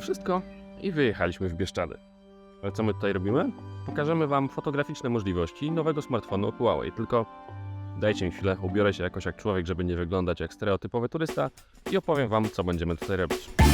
Wszystko i wyjechaliśmy w Bieszczady. Ale co my tutaj robimy? Pokażemy Wam fotograficzne możliwości nowego smartfonu Huawei, tylko dajcie mi chwilę, ubiorę się jakoś jak człowiek, żeby nie wyglądać jak stereotypowy turysta i opowiem Wam, co będziemy tutaj robić.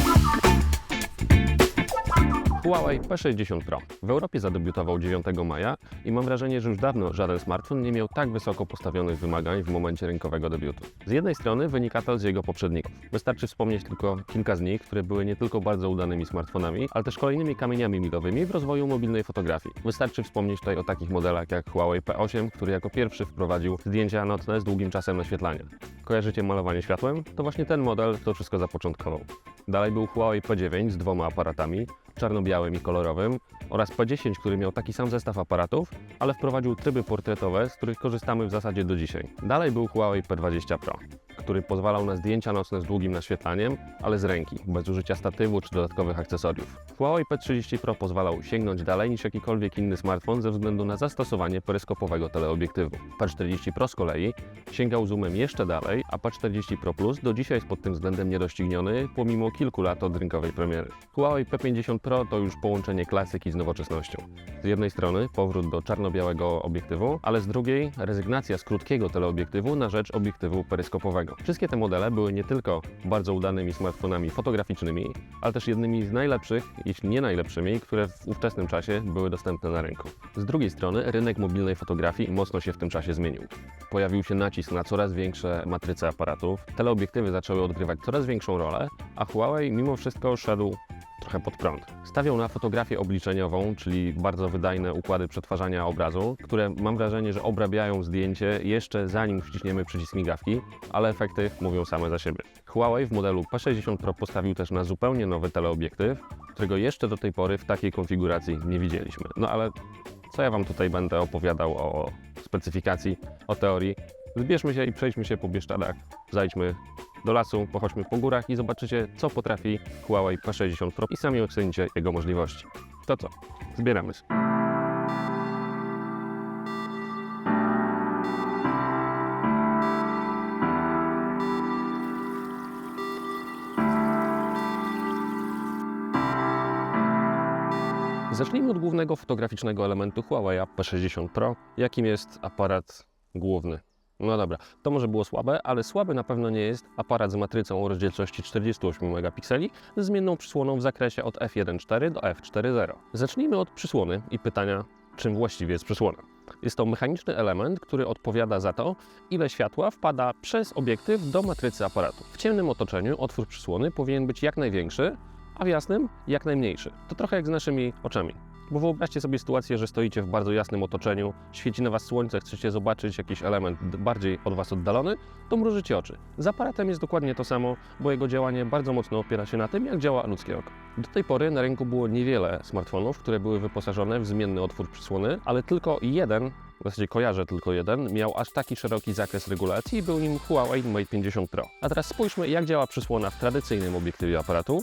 Huawei P60 Pro. W Europie zadebiutował 9 maja i mam wrażenie, że już dawno żaden smartfon nie miał tak wysoko postawionych wymagań w momencie rynkowego debiutu. Z jednej strony wynika to z jego poprzedników. Wystarczy wspomnieć tylko kilka z nich, które były nie tylko bardzo udanymi smartfonami, ale też kolejnymi kamieniami milowymi w rozwoju mobilnej fotografii. Wystarczy wspomnieć tutaj o takich modelach jak Huawei P8, który jako pierwszy wprowadził zdjęcia nocne z długim czasem naświetlania. Kojarzycie malowanie światłem? To właśnie ten model to wszystko zapoczątkował. Dalej był Huawei P9 z dwoma aparatami, czarno-białym i kolorowym, oraz P10, który miał taki sam zestaw aparatów, ale wprowadził tryby portretowe, z których korzystamy w zasadzie do dzisiaj. Dalej był Huawei P20 Pro, który pozwalał na zdjęcia nocne z długim naświetlaniem, ale z ręki, bez użycia statywu czy dodatkowych akcesoriów. Huawei P30 Pro pozwalał sięgnąć dalej niż jakikolwiek inny smartfon ze względu na zastosowanie peryskopowego teleobiektywu. P40 Pro z kolei sięgał zoomem jeszcze dalej, a P40 Pro Plus do dzisiaj jest pod tym względem niedościgniony, pomimo kilku lat od rynkowej premiery. Huawei P50 Pro to już połączenie klasyki z nowoczesnością. Z jednej strony powrót do czarno-białego obiektywu, ale z drugiej rezygnacja z krótkiego teleobiektywu na rzecz obiektywu peryskopowego. Wszystkie te modele były nie tylko bardzo udanymi smartfonami fotograficznymi, ale też jednymi z najlepszych, jeśli nie najlepszymi, które w ówczesnym czasie były dostępne na rynku. Z drugiej strony rynek mobilnej fotografii mocno się w tym czasie zmienił. Pojawił się nacisk na coraz większe matryce aparatów, teleobiektywy zaczęły odgrywać coraz większą rolę, a Huawei mimo wszystko szedł trochę pod prąd. Stawiał na fotografię obliczeniową, czyli bardzo wydajne układy przetwarzania obrazu, które mam wrażenie, że obrabiają zdjęcie jeszcze zanim wciśniemy przycisk migawki, ale efekty mówią same za siebie. Huawei w modelu P60 Pro postawił też na zupełnie nowy teleobiektyw, którego jeszcze do tej pory w takiej konfiguracji nie widzieliśmy. No ale co ja Wam tutaj będę opowiadał o specyfikacji, o teorii? Zbierzmy się i przejdźmy się po Bieszczadach, zajdźmy do lasu, pochodźmy po górach i zobaczycie, co potrafi Huawei P60 Pro i sami ocenicie jego możliwości. To co? Zbieramy się. Zacznijmy od głównego fotograficznego elementu Huawei P60 Pro, jakim jest aparat główny. No dobra, to może było słabe, ale słaby na pewno nie jest aparat z matrycą o rozdzielczości 48 megapikseli z zmienną przysłoną w zakresie od f1.4 do f4.0. Zacznijmy od przysłony i pytania, czym właściwie jest przysłona. Jest to mechaniczny element, który odpowiada za to, ile światła wpada przez obiektyw do matrycy aparatu. W ciemnym otoczeniu otwór przysłony powinien być jak największy, a w jasnym jak najmniejszy. To trochę jak z naszymi oczami. Bo wyobraźcie sobie sytuację, że stoicie w bardzo jasnym otoczeniu, świeci na Was słońce, chcecie zobaczyć jakiś element bardziej od Was oddalony, to mrużycie oczy. Z aparatem jest dokładnie to samo, bo jego działanie bardzo mocno opiera się na tym, jak działa ludzkie oko. Do tej pory na rynku było niewiele smartfonów, które były wyposażone w zmienny otwór przysłony, ale tylko jeden, w zasadzie kojarzę tylko jeden, miał aż taki szeroki zakres regulacji i był nim Huawei Mate 50 Pro. A teraz spójrzmy, jak działa przysłona w tradycyjnym obiektywie aparatu.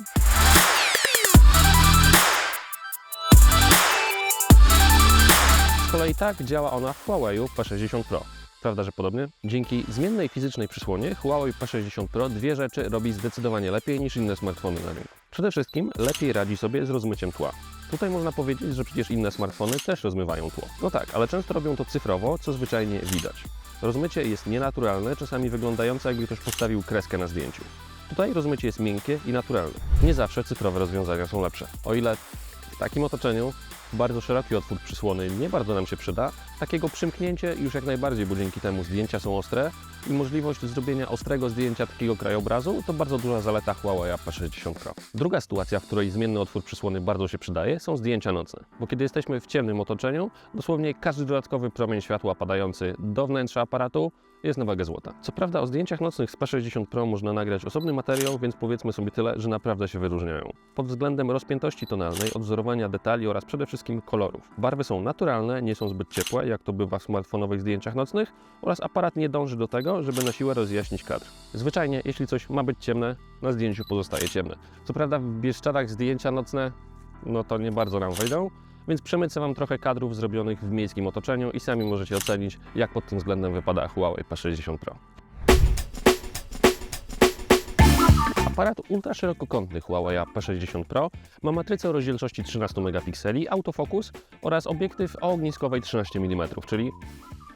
Z kolei tak działa ona w Huawei P60 Pro. Prawda, że podobnie? Dzięki zmiennej fizycznej przysłonie Huawei P60 Pro dwie rzeczy robi zdecydowanie lepiej niż inne smartfony na rynku. Przede wszystkim lepiej radzi sobie z rozmyciem tła. Tutaj można powiedzieć, że przecież inne smartfony też rozmywają tło. No tak, ale często robią to cyfrowo, co zwyczajnie widać. Rozmycie jest nienaturalne, czasami wyglądające jakby ktoś postawił kreskę na zdjęciu. Tutaj rozmycie jest miękkie i naturalne. Nie zawsze cyfrowe rozwiązania są lepsze. O ile w takim otoczeniu bardzo szeroki otwór przysłony nie bardzo nam się przyda, takiego przymknięcie już jak najbardziej, bo dzięki temu zdjęcia są ostre i możliwość zrobienia ostrego zdjęcia takiego krajobrazu to bardzo duża zaleta Huawei P60 Pro. Druga sytuacja, w której zmienny otwór przysłony bardzo się przydaje, są zdjęcia nocne. Bo kiedy jesteśmy w ciemnym otoczeniu, dosłownie każdy dodatkowy promień światła padający do wnętrza aparatu jest na wagę złota. Co prawda o zdjęciach nocnych z P60 Pro można nagrać osobny materiał, więc powiedzmy sobie tyle, że naprawdę się wyróżniają. Pod względem rozpiętości tonalnej, odwzorowania detali oraz przede wszystkim kolorów. Barwy są naturalne, nie są zbyt ciepłe, jak to bywa w smartfonowych zdjęciach nocnych oraz aparat nie dąży do tego, żeby na siłę rozjaśnić kadr. Zwyczajnie, jeśli coś ma być ciemne, na zdjęciu pozostaje ciemne. Co prawda w Bieszczadach zdjęcia nocne, no to nie bardzo nam wejdą, więc przemycę Wam trochę kadrów zrobionych w miejskim otoczeniu i sami możecie ocenić, jak pod tym względem wypada Huawei P60 Pro. Aparat ultraszerokokątny Huawei P60 Pro ma matrycę o rozdzielczości 13 megapikseli, autofokus oraz obiektyw o ogniskowej 13 mm, czyli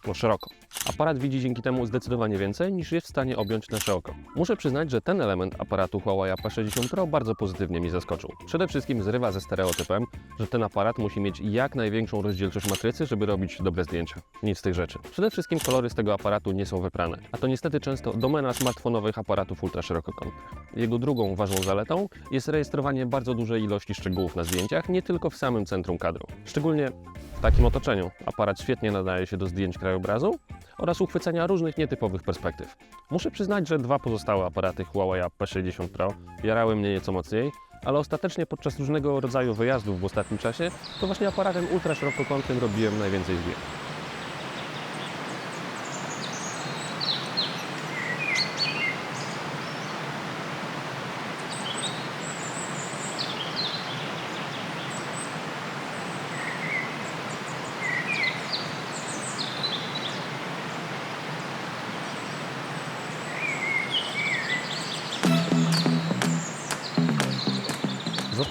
no szeroko. Aparat widzi dzięki temu zdecydowanie więcej niż jest w stanie objąć nasze oko. Muszę przyznać, że ten element aparatu Huawei P60 Pro bardzo pozytywnie mi zaskoczył. Przede wszystkim zrywa ze stereotypem, że ten aparat musi mieć jak największą rozdzielczość matrycy, żeby robić dobre zdjęcia. Nic z tych rzeczy. Przede wszystkim kolory z tego aparatu nie są wyprane, a to niestety często domena smartfonowych aparatów ultraszerokokątnych. Jego drugą ważną zaletą jest rejestrowanie bardzo dużej ilości szczegółów na zdjęciach, nie tylko w samym centrum kadru. Szczególnie w takim otoczeniu aparat świetnie nadaje się do zdjęć krajobrazu oraz uchwycenia różnych nietypowych perspektyw. Muszę przyznać, że dwa pozostałe aparaty Huawei P60 Pro jarały mnie nieco mocniej, ale ostatecznie podczas różnego rodzaju wyjazdów w ostatnim czasie to właśnie aparatem ultraszerokokątnym robiłem najwięcej zdjęć.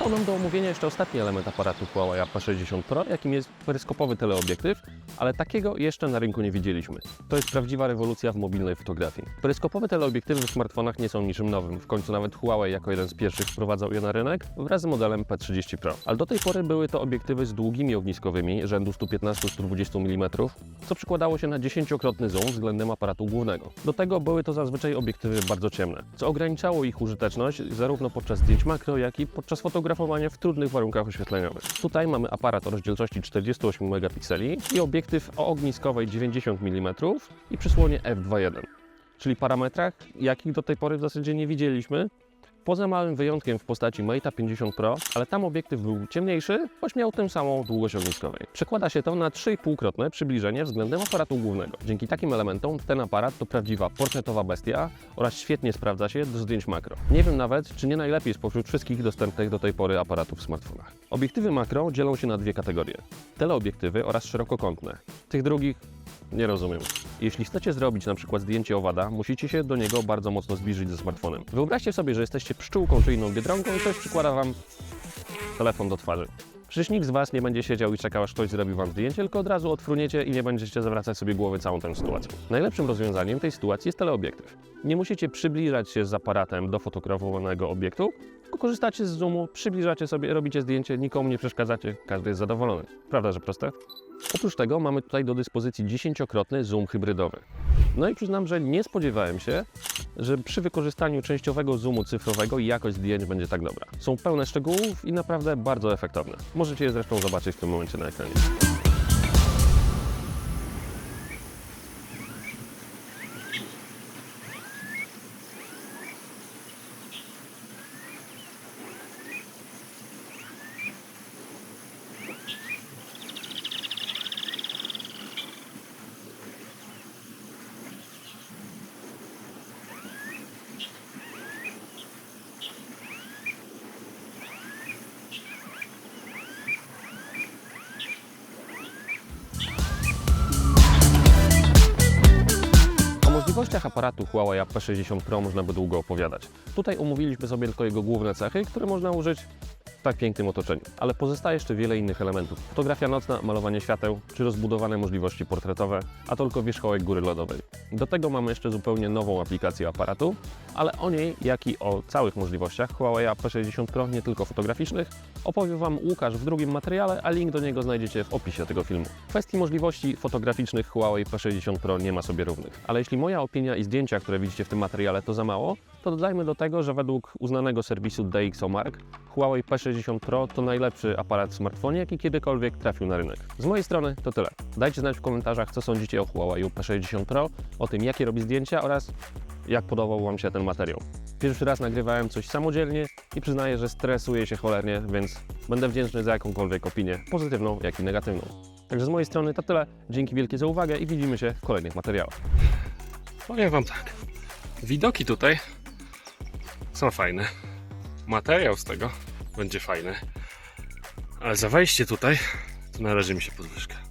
Został nam do omówienia jeszcze ostatni element aparatu Huawei P60 Pro, jakim jest peryskopowy teleobiektyw, ale takiego jeszcze na rynku nie widzieliśmy. To jest prawdziwa rewolucja w mobilnej fotografii. Peryskopowe teleobiektywy w smartfonach nie są niczym nowym, w końcu nawet Huawei jako jeden z pierwszych wprowadzał je na rynek wraz z modelem P30 Pro. Ale do tej pory były to obiektywy z długimi ogniskowymi rzędu 115-120 mm, co przekładało się na dziesięciokrotny zoom względem aparatu głównego. Do tego były to zazwyczaj obiektywy bardzo ciemne, co ograniczało ich użyteczność zarówno podczas zdjęć makro, jak i podczas w trudnych warunkach oświetleniowych. Tutaj mamy aparat o rozdzielczości 48 megapikseli i obiektyw o ogniskowej 90 mm i przysłonie f2.1, czyli parametrach, jakich do tej pory w zasadzie nie widzieliśmy, Poza małym wyjątkiem w postaci Mate'a 50 Pro, ale tam obiektyw był ciemniejszy, choć miał tę samą długość ogniskowej. Przekłada się to na 3,5-krotne przybliżenie względem aparatu głównego. Dzięki takim elementom ten aparat to prawdziwa portretowa bestia oraz świetnie sprawdza się do zdjęć makro. Nie wiem nawet, czy nie najlepiej spośród wszystkich dostępnych do tej pory aparatów w smartfonach. Obiektywy makro dzielą się na dwie kategorie. Teleobiektywy oraz szerokokątne. Tych drugich nie rozumiem. Jeśli chcecie zrobić na przykład zdjęcie owada, musicie się do niego bardzo mocno zbliżyć ze smartfonem. Wyobraźcie sobie, że jesteście pszczółką czy inną biedronką i ktoś przykłada Wam telefon do twarzy. Przecież nikt z Was nie będzie siedział i czekał, aż ktoś zrobi Wam zdjęcie, tylko od razu odfruniecie i nie będziecie zawracać sobie głowy całą tę sytuacją. Najlepszym rozwiązaniem tej sytuacji jest teleobiektyw. Nie musicie przybliżać się z aparatem do fotografowanego obiektu, tylko korzystacie z zoomu, przybliżacie sobie, robicie zdjęcie, nikomu nie przeszkadzacie, każdy jest zadowolony. Prawda, że proste? Oprócz tego mamy tutaj do dyspozycji dziesięciokrotny zoom hybrydowy. No i przyznam, że nie spodziewałem się, że przy wykorzystaniu częściowego zoomu cyfrowego jakość zdjęć będzie tak dobra. Są pełne szczegółów i naprawdę bardzo efektowne. Możecie je zresztą zobaczyć w tym momencie na ekranie. O możliwościach aparatu Huawei P60 Pro można by długo opowiadać. Tutaj omówiliśmy sobie tylko jego główne cechy, które można użyć tak pięknym otoczeniu. Ale pozostaje jeszcze wiele innych elementów. Fotografia nocna, malowanie świateł, czy rozbudowane możliwości portretowe, a tylko wierzchołek góry lodowej. Do tego mamy jeszcze zupełnie nową aplikację aparatu, ale o niej, jak i o całych możliwościach Huawei P60 Pro, nie tylko fotograficznych, opowie Wam Łukasz w drugim materiale, a link do niego znajdziecie w opisie tego filmu. W kwestii możliwości fotograficznych Huawei P60 Pro nie ma sobie równych. Ale jeśli moja opinia i zdjęcia, które widzicie w tym materiale to za mało, to dodajmy do tego, że według uznanego serwisu DxOMark Huawei P60 Pro to najlepszy aparat w smartfonie, jaki kiedykolwiek trafił na rynek. Z mojej strony to tyle. Dajcie znać w komentarzach, co sądzicie o Huawei P60 Pro, o tym, jakie robi zdjęcia oraz jak podobał Wam się ten materiał. Pierwszy raz nagrywałem coś samodzielnie i przyznaję, że stresuję się cholernie, więc będę wdzięczny za jakąkolwiek opinię, pozytywną, jak i negatywną. Także z mojej strony to tyle. Dzięki wielkie za uwagę i widzimy się w kolejnych materiałach. Powiem Wam tak. Widoki tutaj są fajne. Materiał z tego będzie fajny. Ale za wejście tutaj to należy mi się podwyżka.